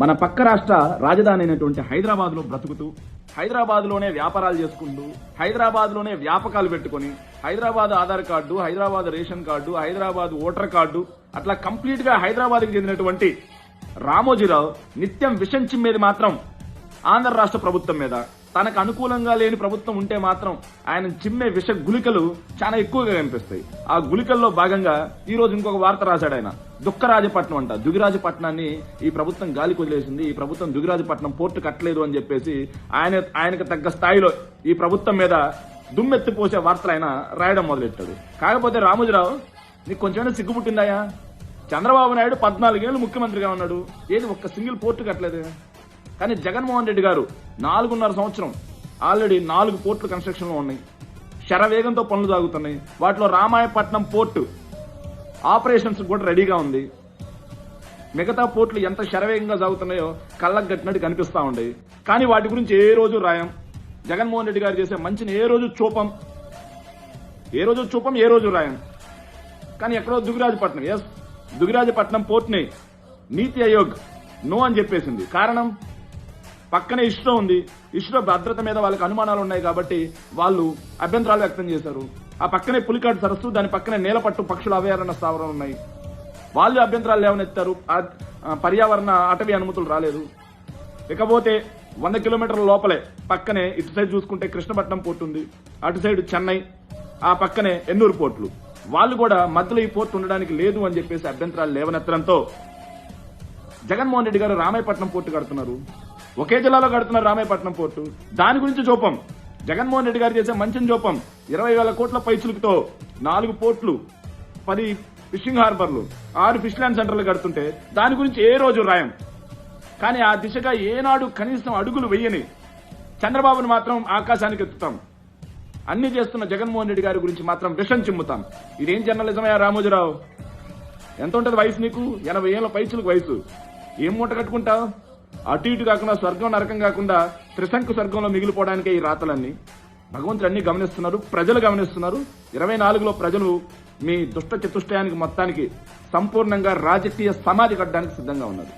మన పక్క రాష్ట్ర రాజధాని అయినటువంటి హైదరాబాద్లో బ్రతుకుతూ హైదరాబాద్లోనే వ్యాపారాలు చేసుకుంటూ హైదరాబాద్లోనే వ్యాపకాలు పెట్టుకొని Hyderabad Aadhaar card Hyderabad ration card Hyderabad voter card అట్లా కంప్లీట్గా హైదరాబాద్కి చెందినటువంటి రామోజీరావు నిత్యం విషం చిమ్మేది మాత్రం ఆంధ్ర రాష్ట్ర ప్రభుత్వం మీద. తనకు అనుకూలంగా లేని ప్రభుత్వం ఉంటే మాత్రం ఆయన చిమ్మే విష గుళికలు చాలా ఎక్కువగా కనిపిస్తాయి. ఆ గుళికల్లో భాగంగా ఈ రోజు ఇంకొక వార్త రాశాడు ఆయన. దుఃఖరాజపట్నం అంట. దుగిరాజపట్నాన్ని ఈ ప్రభుత్వం గాలికి వదిలేసింది ఈ ప్రభుత్వం దుగిరాజపట్నం పోర్టు కట్టలేదు అని చెప్పేసి ఆయన ఆయనకు తగ్గ స్థాయిలో ఈ ప్రభుత్వం మీద దుమ్మెత్తిపోసే వార్తలు ఆయన రాయడం మొదలెట్టాడు. కాకపోతే రామోజీరావు నీకు కొంచెమైనా సిగ్గుపుట్టిందాయా చంద్రబాబు నాయుడు పద్నాలుగేళ్ళు ముఖ్యమంత్రిగా ఉన్నాడు. ఏది ఒక్క సింగిల్ పోర్టు కట్టలేదు. కానీ జగన్మోహన్ రెడ్డి గారు నాలుగున్నర సంవత్సరం ఆల్రెడీ నాలుగు పోర్టులు కన్స్ట్రక్షన్లో ఉన్నాయి. శరవేగంతో పనులు సాగుతున్నాయి. వాటిలో రామాయపట్నం పోర్టు ఆపరేషన్స్ కూడా రెడీగా ఉంది. మిగతా పోర్టులు ఎంత శరవేగంగా సాగుతున్నాయో కళ్ళకు కట్టినట్టు కనిపిస్తా ఉండేవి కానీ వాటి గురించి ఏ రోజు రాయం? జగన్మోహన్ రెడ్డి గారు చేసే మంచిని ఏ రోజు చూపం? ఏ రోజు చూపం ఏ రోజు రాయం? కానీ ఎక్కడో దుగిరాజపట్నం ఎస్ దుగిరాజపట్నం పోర్ట్ని నీతి ఆయోగ్ నో అని చెప్పేసింది. కారణం? పక్కనే ఇష్టం ఉంది. ఇష్టం భద్రత మీద వాళ్ళకి అనుమానాలు ఉన్నాయి కాబట్టి వాళ్ళు అభ్యంతరాలు వ్యక్తం చేశారు. ఆ పక్కనే పులికాటు సరస్సు దాని పక్కనే నేలపట్టు పక్షుల అభయారణ్య స్థావరం ఉన్నాయి. వాళ్ళు అభ్యంతరాలు లేవనెత్తారు. పర్యావరణ అటవీ అనుమతులు రాలేదు. ఇకపోతే వంద కిలోమీటర్ల లోపలే పక్కనే ఇటు సైడ్ చూసుకుంటే కృష్ణపట్నం పోర్టు ఉంది. అటు సైడ్ చెన్నై ఆ పక్కనే ఎన్నూరు పోర్టులు. వాళ్ళు కూడా మధ్యలో ఈ పోర్టు ఉండడానికి లేదు అని చెప్పేసి అభ్యంతరాలు లేవనెత్తడంతో జగన్మోహన్ రెడ్డి గారు రామాయపట్నం పోర్టు కడుతున్నారు. ఒకే జిల్లాలో కడుతున్నారు రామాయపట్నం పోర్టు. దాని గురించి చూపం జగన్మోహన్ రెడ్డి గారు చేసే మంచిని చూపం ఇరవై వేల కోట్ల పైచులతో నాలుగు పోర్ట్లు పది ఫిషింగ్ హార్బర్లు ఆరు ఫిష్ ల్యాండ్ సెంటర్లు కడుతుంటే దాని గురించి ఏ రోజు రాయం? కానీ ఆ దిశగా ఏనాడు కనీసం అడుగులు వెయ్యని చంద్రబాబును మాత్రం ఆకాశానికి ఎత్తుతాం. అన్ని చేస్తున్న జగన్మోహన్ రెడ్డి గారి గురించి మాత్రం విషం చిమ్ముతాం. ఇదేం జర్నలిజమయ్యా రామోజీరావు? ఎంత ఉంటది వయసు నీకు? ఎనభై ఏళ్ళ పైచులకు వయసు. ఏం మూట కట్టుకుంటావు? అటు ఇటు కాకుండా స్వర్గం నరకం కాకుండా త్రిశంకు స్వర్గంలో మిగిలిపోవడానికే ఈ రాతలన్నీ. భగవంతుడు అన్ని గమనిస్తున్నారు ప్రజలు గమనిస్తున్నారు. ఇరవై నాలుగులో ప్రజలు మీ దుష్ట చతుష్టయానికి మొత్తానికి సంపూర్ణంగా రాజకీయ సమాధి కట్టడానికి సిద్ధంగా ఉన్నారు.